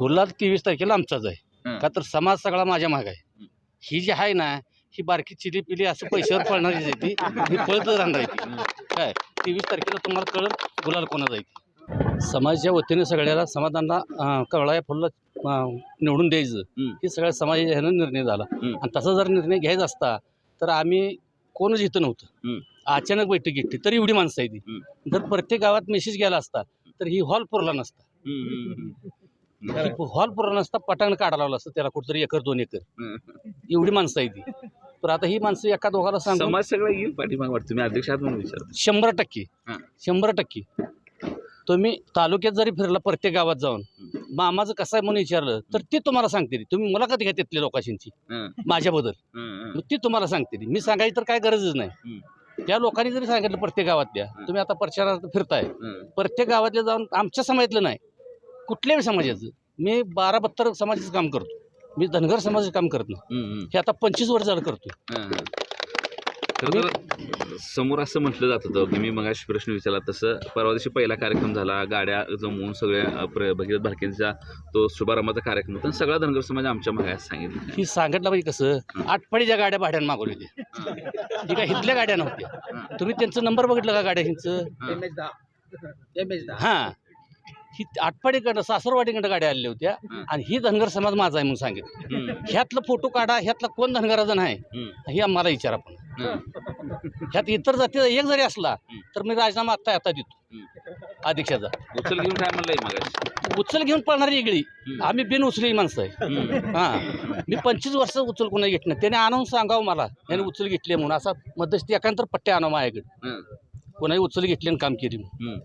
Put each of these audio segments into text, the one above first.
गुलाल तेवीस तारखेला आमचाच आहे. का तर समाज सगळा माझ्या माग आहे हं. जी आहे ना ही बारकी चिली पिली असं पैशावर पळणारीच आहे ती ही पळत राहणार काय तेवीस तारखेला तुम्हाला कळत गुलाल आहे ती. समाजाच्या वतीने सगळ्याला समाधानला अं, कवळाया फुलला निवडून द्यायचं हं. सगळ्या समाजाच्या ह्यानं निर्णय झाला. आणि तसा जर निर्णय घ्यायचा असता तर आम्ही कोणच इथं नव्हतं. अचानक बैठक घेतली तर एवढी माणसं आहे ती. जर प्रत्येक गावात मेसेज गेला असता तर ही हॉल पुरला नसता. हॉल पुरला नसता पटांग काढायला लावला असतं त्याला कुठतरी एकर दोन एकर. एवढी माणसं आहे ती तर आता ही माणसं एका दोघाला सांगून समाज सगळा येईल पाठीमाग वाटतं. तुम्ही अध्यक्ष आहात म्हणून विचारतो शंभर टक्के. हां. शंभर टक्के. तुम्ही तालुक्यात जरी फिरला प्रत्येक गावात जाऊन मामाचं कसं आहे म्हणून विचारलं तर ते तुम्हाला सांगते तुम्ही मुलाखत घ्या तिथल्या लोकांशी. हं, माझ्याबद्दल. हं. मग ती तुम्हाला सांगते मी सांगायची तर काय गरजच नाही. त्या लोकांनी जरी सांगितलं प्रत्येक गावातल्या. तुम्ही आता प्रचारात फिरताय. हं. प्रत्येक गावातल्या जाऊन आमच्या समाजातलं नाही. कुठल्याही समाजाचं. मी बारा बत्तर समाजाचं काम करतो. मी धनगर समाजाचं काम करत नाही. हं, आता पंचवीस वर्ष झालं करतो हं. खरं तर समोर असं म्हटलं जात होतं. की मी मगाशी प्रश्न विचारला तसं. परवा दिवशी पहिला कार्यक्रम झाला. गाड्या जमवून सगळ्या अ, प्र- भगीरथ भालकेंचा तो शुभारंभाचा कार्यक्रम होता. आणि सगळा धनगर समाज आमच्या मागे असं सांगितलं. ही सांगितलं पाहिजे कसं? आटपाडीच्या गाड्या भाड्यानं मागवली होती ही. काय हिथल्या गाड्या नव्हत्या. तुम्ही त्यांचा नंबर बघितला का गाड्यांचं हां. ही. आटपाडीकडं सासरवाडीकडं गाड्या आलेल्या होत्या हं. आणि ही धनगर समाज माझा आहे म्हणून सांगितलं हं, ह्यातलं फोटो काढा ह्यातला कोण धनगराजन आहे हं, हे आम्हाला विचारा पण हं. ह्यात इतर जातीचा एक जरी असला हं. तर मी राजीनामा आत्ता आता देतो हं. अध्यक्षाचा उचल घेऊन काय म्हणलंय मगाशी उचल घेऊन पळणारी वेगळी हं. आम्ही बिन उचली माणसं आहे हं. हां मी पंचवीस वर्ष उचल कोणा घेत नाही त्याने आणून सांगावं मला याने उचल घेतली म्हणून असा मध्यस्थी एकांतर पट्ट्या आणावं माझ्याकडे हं. कोणाही उचल घेतली आणि काम केली. हं.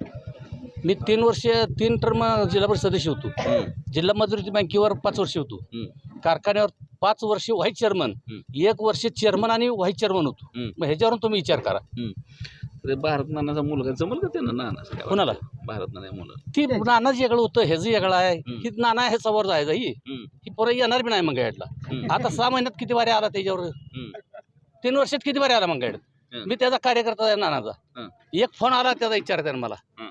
मी तीन वर्ष तीन टर्म जिल्हा परिषद सदस्य होतो हं. जिल्हा मजुरी बँकेवर पाच वर्ष होतो हं. कारखान्यावर पाच वर्ष व्हाईस चेअरमन हं. एक वर्ष चेअरमन आणि व्हाईस चेअरमन होतो हं. मग ह्याच्यावरून तुम्ही विचार करा हं. भारत नानाचा मुलगा जमल का त्यांना नाना कोणाला? भारत नाना मुलं ती नाना वेगळं होतं ह्याचं वेगळं आहे हं. ही नाना ह्याचा वर जायचं ही हं. ही परत येणार बी नाही मंगळ्याला हं. आता सहा महिन्यात किती वारे आला त्याच्यावर हं. तीन वर्षात किती वारे आला हं. मी त्याचा कार्यकर्ता आहे नानाचा हं. एक फोन आला त्याचा विचार त्यानं मला हं.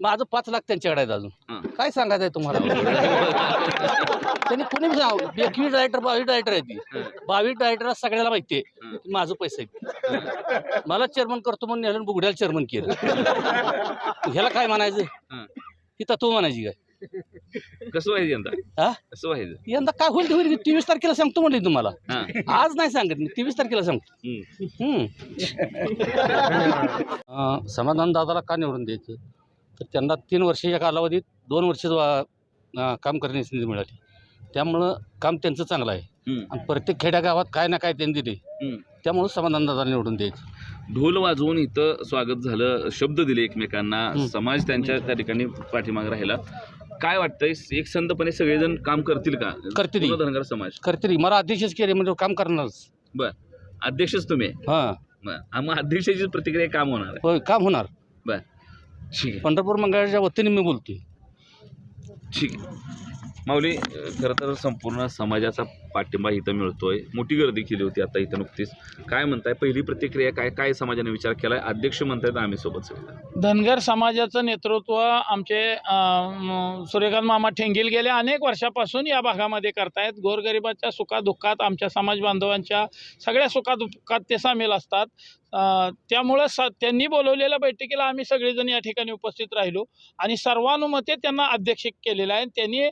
माझं पाच लाख त्यांच्याकडे आहेत अजून. काय सांगायचं आहे तुम्हाला? त्यांनी कुणी सांग? एकवीस डायरेक्टर बावीस डायरेक्टर आहे ती. बावीस डायरेक्टर सगळ्याला माहिती. आहे माझं पैसे आहे मला चेअरमन करतो म्हणून नेलं बुगड्याला चेअरमन केलं. ह्याला काय म्हणायचं हं. तत्व म्हणायची काय? कसं व्हायचं यंदा? हा? कसं व्हायचं यंदा काय होईल ते होईल. तेवीस तारखेला सांगतो म्हणले तुम्हाला. आज नाही सांगत मी. तेवीस तारखेला सांगतो. समाधान दादाला का निवडून द्यायचं? तर त्यांना तीन वर्षाच्या कालावधीत दोन वर्ष काम करण्याची संधी मिळाली. त्यामुळं काम त्यांचं चांगलं आहे. आणि प्रत्येक खेड्यागावात काय ना काय त्यांनी दिले. त्यामुळं समाधान दादाला निवडून द्यायचं. ढोल वाजवून इथं स्वागत झालं शब्द दिले एकमेकांना. समाज त्यांच्या त्या ठिकाणी पाठीमागे राहिला. काय वाटतंय एक संतपणे सगळेजण काम करतील का? करतील. धनगर समाज. करते मला अध्यक्षच केले म्हणजे काम करणारच. बर. अध्यक्षच तुम्ही. हां. मग अध्यक्षाची प्रतिक्रिया काम होणार काम होणार. बर. ठीक आहे. पंढरपूर मंगळाच्या वतीने मी बोलतोय. ठीक आहे. माऊली खरं तर संपूर्ण समाजाचा पाठिंबा इथं मिळतोय. मोठी गर्दी केली होती आता इथं नुकतीच. काय म्हणताय? पहिली प्रतिक्रिया काय? काय समाजाने विचार केलाय? अध्यक्ष म्हणतायत आम्ही सोबत सगळे. धनगर समाजाचं नेतृत्व आमचे अं, सूर्यकांत मामा ठेंगील गेल्या अनेक वर्षापासून या भागामध्ये करतायत. गोरगरिबाच्या सुखादुःखात आमच्या समाज बांधवांच्या सगळ्या सुखादुःखात ते सामील असतात. त्यामुळं स त्यांनी बोलवलेल्या बैठकीला आम्ही सगळेजण या ठिकाणी उपस्थित राहिलो आणि सर्वानुमते त्यांना अध्यक्ष केलेलं आहे. त्यांनी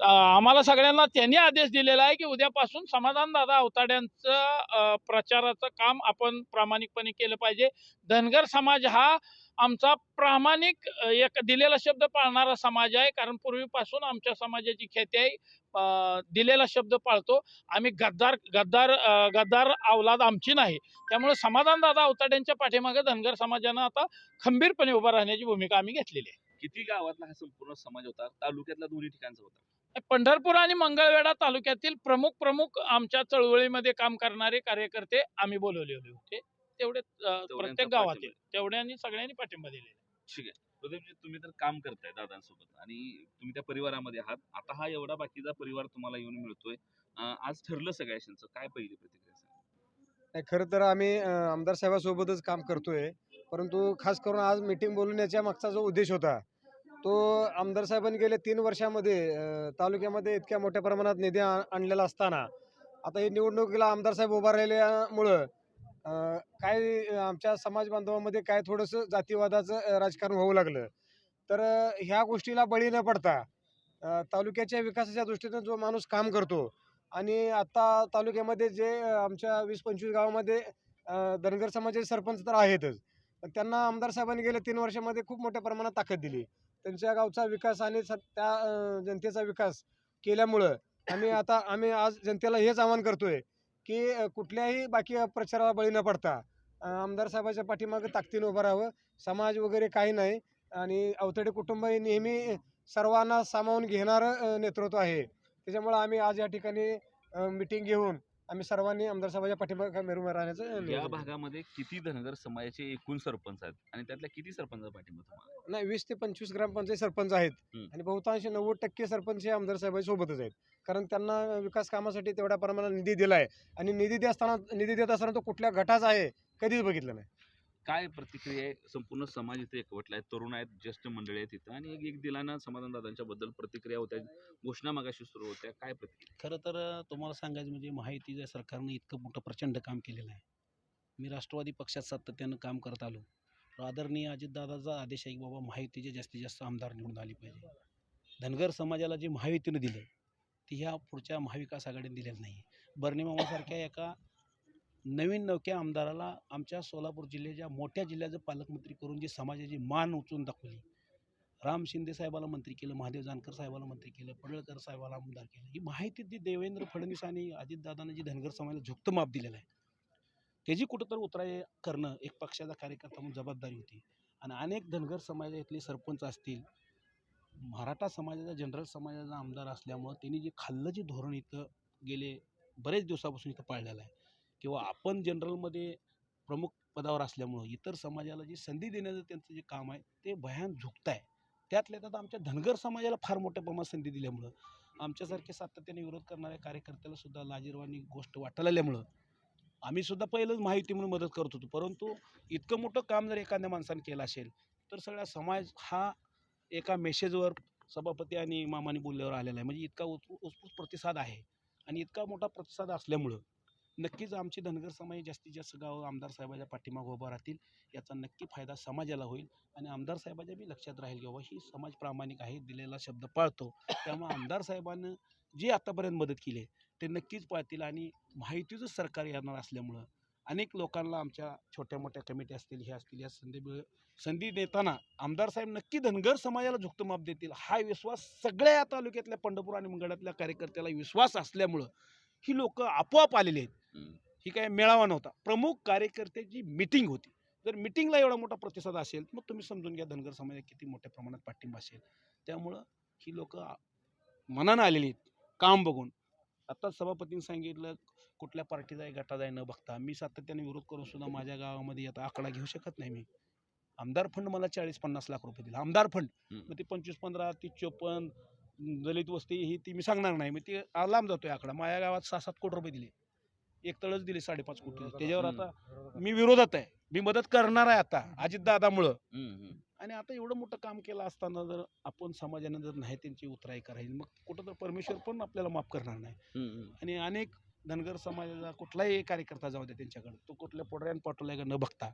आम्हाला सगळ्यांना त्यांनी आदेश दिलेला आहे की उद्यापासून समाधानदादा अवताड्यांचं प्रचाराचं काम आपण प्रामाणिकपणे केलं पाहिजे. धनगर समाज हा आमचा प्रामाणिक एक दिलेला शब्द पाळणारा समाज आहे. कारण पूर्वीपासून आमच्या समाजाची ख्याती आहे. दिलेला शब्द पाळतो. आम्ही गद्दार गद्दार गद्दार अवलाद आमची नाही. त्यामुळे समाधानदादा अवताड्यांच्या पाठीमागे धनगर समाजानं आता खंबीरपणे उभं राहण्याची भूमिका आम्ही घेतलेली आहे. किती गावातला हा संपूर्ण समाज होता? तालुक्यातला दोन्ही ठिकाणचा होता. पंढरपूर आणि मंगळवेढा तालुक्यातील प्रमुख प्रमुख आमच्या चळवळीमध्ये काम करणारे कार्यकर्ते आम्ही बोलवले होते. तेवढे प्रत्येक गावातील तेवढ्यांनी सगळ्यांनी पाठिंबा दिलेला. ठीक आहे. प्रदीपजी तुम्ही तर काम करताय दादांसोबत आणि तुम्ही त्या परिवारामध्ये आहात. आता हा एवढा बाकीचा परिवार तुम्हाला येऊन मिळतोय. आज ठरलं सगळ्यांचं काय पहिली प्रतिक्रिया? नाही खरं तर आम्ही आमदार साहेबासोबतच काम करतोय. परंतु खास करून आज मीटिंग बोलवण्याच्या मागचा जो उद्देश होता तो आमदार साहेबांनी गेल्या तीन वर्षामध्ये तालुक्यामध्ये इतक्या मोठ्या प्रमाणात निधी आणलेला असताना आता ही निवडणुकीला आमदार साहेब उभा राहिल्यामुळं काय आमच्या समाज बांधवामध्ये काय थोडंसं जातीवादाचं राजकारण होऊ लागलं. तर ह्या गोष्टीला बळी न पडता तालुक्याच्या विकासाच्या दृष्टीनं जो माणूस काम करतो आणि आत्ता तालुक्यामध्ये जे आमच्या वीस पंचवीस गावामध्ये धनगर समाजाचे सरपंच तर आहेतच. पण त्यांना आमदार साहेबांनी गेल्या तीन वर्षामध्ये खूप मोठ्या प्रमाणात ताकद दिली. त्यांच्या गावचा विकास आणि स- त्या जनतेचा विकास केल्यामुळं आम्ही आता आम्ही आज जनतेला हेच आवाहन करतोय की कुठल्याही बाकी प्रचाराला बळी न पडता आमदार साहेबाच्या पाठीमागे ताकदीनं उभं राहावं समाज वगैरे काही नाही आणि अवतडे कुटुंब हे नेहमी सर्वांना सामावून घेणारं नेतृत्व आहे त्याच्यामुळं आम्ही आज या ठिकाणी मिटिंग घेऊन आम्ही सर्वांनी आमदार साहेबाच्या पाठीमागे मिळून राहण्याचं या. भागामध्ये किती धनगर समाजाचे एकूण सरपंच आहेत आणि त्यातल्या किती सरपंच पाठिंबा नाही वीस ते पंचवीस ग्रामपंचायत सरपंच आहेत. आणि बहुतांश नव्वद टक्के सरपंच हे आमदार साहेबांच्या सोबतच आहेत कारण त्यांना विकास कामासाठी तेवढ्या प्रमाणात निधी दिलाय आणि निधी देत असताना निधी देत असताना तो कुठल्या गटाचा आहे कधीच बघितलं नाही. काय प्रतिक्रिया आहे? संपूर्ण समाज इथे एकवटला आहे. तरुण आहेत ज्येष्ठ मंडळी आहेत इथं. आणि एक एक दिलानं समाधान दादांच्या बद्दल प्रतिक्रिया होत्या. घोषणा मागाशी सुरू होत्या. काय प्रतिक्रिया? खरं तर तुम्हाला सांगायचं म्हणजे महायुतीच्या सरकारनं इतकं मोठं प्रचंड काम केलेलं आहे. मी राष्ट्रवादी पक्षात सातत्यानं काम करत आलो. आदरणीय अजितदादाचा आदेश आहे की बाबा महायुतीचे जास्तीत जास्त आमदार निवडून आले पाहिजे. धनगर समाजाला जे महायुतीनं दिलं ते ह्या पुढच्या महाविकास आघाडीने दिलेलं नाही बर्णी मामासारख्या एका नवीन नवक्या आमदाराला आमच्या सोलापूर जिल्ह्याच्या मोठ्या जिल्ह्याचं पालकमंत्री करून जी समाजाची मान उचलून दाखवली. राम शिंदे साहेबाला मंत्री केलं महादेव जानकर साहेबाला मंत्री केलं पडळकर साहेबाला आमदार केलं. ही माहिती ती देवेंद्र फडणवीस आणि अजितदादांनी जी धनगर समाजाला झुकतं माप दिलेलं आहे. त्याची कुठंतरी उतराय करणं एक पक्षाचा कार्यकर्ता म्हणून जबाबदारी होती. आणि अनेक धनगर समाजातले सरपंच असतील मराठा समाजाचा जनरल समाजाचा आमदार असल्यामुळं त्यांनी जे खाल्लं जे धोरण इथं गेले बरेच दिवसापासून इथं पाळलेलं आहे. किंवा आपण जनरलमध्ये प्रमुख पदावर असल्यामुळं इतर समाजाला जी संधी देण्याचं त्यांचं जे काम आहे ते भयान झुकत आहे त्यातल्या त्यात आमच्या धनगर समाजाला फार मोठ्या प्रमाणात संधी दिल्यामुळं आमच्यासारखे सातत्याने विरोध करणाऱ्या कार्यकर्त्याला सुद्धा लाजीरवाणी गोष्ट वाटायला आल्यामुळं आम्ही सुद्धा पहिलंच माहिती म्हणून मदत करत होतो. परंतु इतकं मोठं काम जर एखाद्या माणसाने केलं असेल तर सगळा समाज हा एका मेसेजवर सभापती आणि मामाने बोलल्यावर आलेला आहे. म्हणजे इतका उत्स्फू उत्स्फूर्त प्रतिसाद आहे आणि इतका मोठा प्रतिसाद असल्यामुळं नक्कीच आमची धनगर समाज जास्तीत जास्त गाव आमदार साहेबाच्या पाठीमागं उभा राहतील. याचा नक्की फायदा समाजाला होईल आणि आमदार साहेबाच्या बी लक्षात राहील की बाबा ही समाज प्रामाणिक आहे दिलेला शब्द पाळतो. त्यामुळे आमदार साहेबानं जी आतापर्यंत मदत केली आहे ते नक्कीच पाळतील आणि माहितीचं सरकार येणार असल्यामुळं अनेक लोकांना आमच्या छोट्या मोठ्या कमिटी असतील हे असतील या संधी मिळ- संधी देताना आमदार साहेब नक्की धनगर समाजाला झुकतं माप देतील. हा विश्वास सगळ्या या तालुक्यातल्या पंढरपूर आणि मंगळातल्या कार्यकर्त्याला विश्वास असल्यामुळं ही लोक आपोआप आलेली आहेत. ही काय मेळावा नव्हता. प्रमुख कार्यकर्त्याची मिटिंग होती. जर मिटिंगला एवढा मोठा प्रतिसाद असेल मग तुम्ही समजून घ्या धनगर समाजात किती मोठ्या प्रमाणात पाठिंबा असेल. त्यामुळं ही लोक मनानं आलेली आहेत. काम बघून. आत्ताच सभापतींनी सांगितलं कुठल्या पार्टीचा आहे गटाचा आहे न बघता मी सातत्याने विरोध करून सुद्धा माझ्या गावामध्ये आता आकडा घेऊ शकत नाही मी. आमदार फंड मला चाळीस पन्नास लाख रुपये दिला. आमदार फंड. मग ते पंचवीस पंधरा तीस चोपन्न दलित वस्ती ही ती मी सांगणार नाही. मग ते लांब जातोय आकडा. माझ्या गावात सहा सात कोटी रुपये दिले. एक तळच दिले साडेपाच कोटी. त्याच्यावर आता मी विरोधात आहे. मी मदत करणार आहे आता अजितदादामुळं. आणि आता एवढं मोठं काम केलं असताना जर आपण समाजाने जर नाही त्यांची उतराई करायची मग कुठं तर परमेश्वर पण आपल्याला माफ करणार नाही. आणि अनेक धनगर समाजाचा कुठलाही कार्यकर्ता जाऊ द्या त्यांच्याकडे. तो कुठल्या पोटऱ्यान पाठवल्या न बघता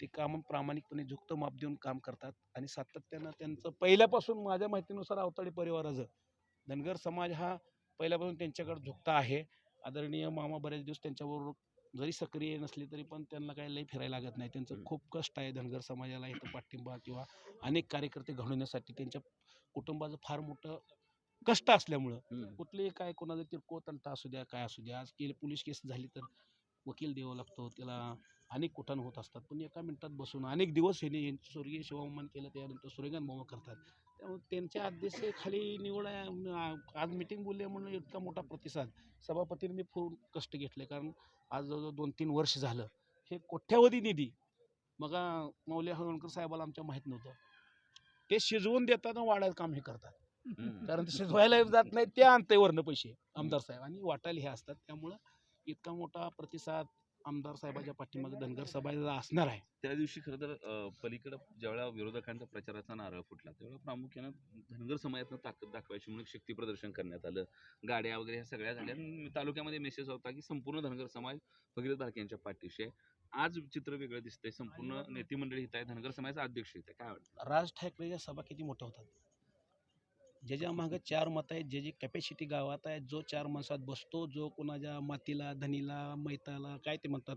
ते काम प्रामाणिकपणे झुकतं माप देऊन काम करतात आणि सातत्यानं त्यांचं पहिल्यापासून माझ्या माहितीनुसार अवताळी परिवाराचं. धनगर समाज हा पहिल्यापासून त्यांच्याकडे झुकता आहे. आदरणीय मामा बरेच दिवस त्यांच्याबरोबर जरी सक्रिय नसले तरी पण त्यांना काही लई फिरायला लागत नाही. त्यांचं. खूप कष्ट आहे धनगर समाजाला इथं पाठिंबा किंवा अनेक कार्यकर्ते घडवण्यासाठी. त्यांच्या कुटुंबाचं फार मोठं कष्ट असल्यामुळं. कुठलेही काय कोणाचा किरकोळ तंटा असू द्या काय असू द्या आज केली पोलीस केस झाली तर वकील द्यावा लागतो त्याला अनेक कुठाण होत असतात. पण एका मिनिटात बसून अनेक दिवस हे यांनी स्वर्गीय शिवामान केलं त्यानंतर सूर्यकांत मामा करतात. त्यामुळे त्यांच्या अध्यक्षतेखाली निवड आज मिटिंग बोलली म्हणून इतका मोठा प्रतिसाद. सभापतींनी मी फोन कष्ट घेतले कारण आज जवळजवळ दोन तीन वर्ष झालं. हे कोट्यावधी निधी मग मौल्या हळवणकर साहेबाला आमच्या माहीत नव्हतं. ते शिजवून देताना वाढायचं काम हे करतात. कारण ते शिजवायला जात नाही ते आणते वरनं पैसे आमदार साहेब. आणि वाटायला हे असतात त्यामुळं इतका मोठा प्रतिसाद आमदार साहेबाच्या पाठीमागे धनगर सभा असणार आहे. त्या दिवशी खरं तर पलीकडं ज्यावेळेला विरोधकांचा प्रचाराचा नारळ फुटला त्यावेळेला प्रामुख्यानं धनगर समाजातनं ताकद दाखवायची म्हणून शक्ती प्रदर्शन करण्यात आलं. गाड्या वगैरे ह्या सगळ्या झाल्या. आणि तालुक्यामध्ये मेसेज होता की संपूर्ण धनगर समाज भगीरथ भालकेंच्या पाठीशी आहे. आज चित्र वेगळं दिसतंय संपूर्ण नेते मंडळी हित आहे धनगर समाजाचा अध्यक्ष हित आहे. काय वाटतं? राज ठाकरेच्या सभा किती मोठ्या होतात? ज्याच्या मागं चार मत आहेत ज्याची कॅपॅसिटी गावात आहे जो चार माणसात बसतो जो कोणाच्या मातीला धनीला मैताला काय ते म्हणतात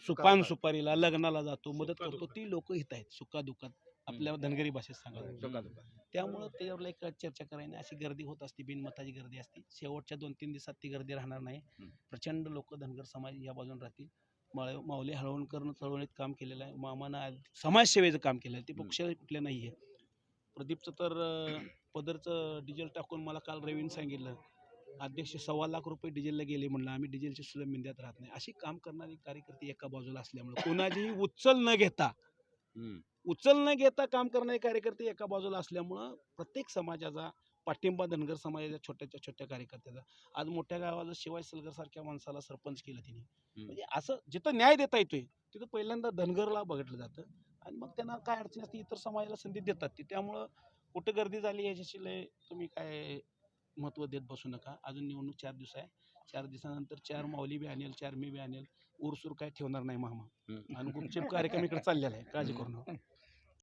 सुपान सुपारीला लग्नाला जातो मदत करतो ती लोक हित आहेत सुखादुखात. आपल्या धनगरी भाषेत सांगायचं त्यामुळं त्याच्यावर एक चर्चा करायला अशी गर्दी होत असते बिनमताची गर्दी असते. शेवटच्या दोन तीन दिवसात ती गर्दी राहणार नाही. प्रचंड लोक धनगर समाज या बाजून राहतील. माळ माऊली हळवणकरनं चळवळीत काम केलेलं आहे. मामानं समाजसेवेचं काम केलं आहे. ते. पक्ष कुठले नाही आहे प्रदीपचं तर पदरचं डिझेल टाकून मला काल रवीन सांगितलं अध्यक्ष सव्वा लाख रुपये डिझेलला गेले म्हणलं आम्ही डिझेलची सुद्धा मिंद्यात राहत नाही. अशी काम करणारी कार्यकर्ते एका बाजूला असल्यामुळे कोणाचीही उचल न घेता. उचल न घेता काम करणारे कार्यकर्ते एका बाजूला असल्यामुळं प्रत्येक समाजाचा पाठिंबा धनगर समाजाच्या छोट्याच्या छोट्या कार्यकर्त्याचा आज मोठ्या गावाला शिवाय सलगर सारख्या माणसाला सरपंच केलं तिने. म्हणजे असं जिथं न्याय देता येतोय तिथं पहिल्यांदा धनगरला बघितलं जातं. आणि मग त्यांना काय अडचण असते इतर समाजाला संधी देतात ती. त्यामुळं कुठं गर्दी झाली याच्याशी लय तुम्ही काय महत्त्व देत बसू नका. अजून निवडणूक चार दिवस आहे. चार दिवसानंतर चार माऊली बी आणेल चार मी बी आणेल. उरसूर काय ठेवणार नाही मामा. आणि गुपचूप कार्यक्रम इकडे चाललेला आहे. काळजी करू नका